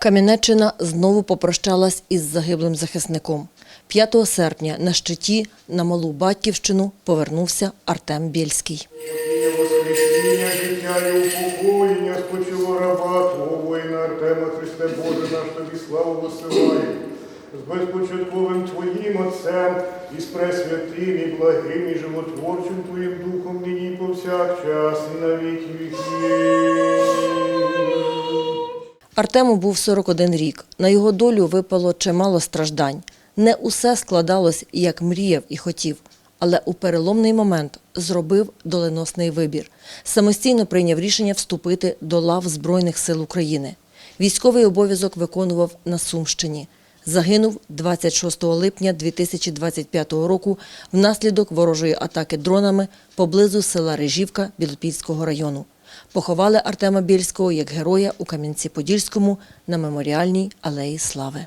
Кам'янеччина знову попрощалась із загиблим захисником. 5 серпня на щиті на малу батьківщину повернувся Артем висилає. З безпочатковим Твоїм Отцем і з пресвятим, і благим, і животворчим Твоїм Духом нині повсякчас, і на віки. Артему був 41 рік. На його долю випало чимало страждань. Не усе складалось, як мріяв і хотів, але у переломний момент зробив доленосний вибір. Самостійно прийняв рішення вступити до лав Збройних сил України. Військовий обов'язок виконував на Сумщині. Загинув 26 липня 2025 року внаслідок ворожої атаки дронами поблизу села Рижівка Білопільського району. Поховали Артема Більського як героя у Кам'янці-Подільському на меморіальній алеї Слави.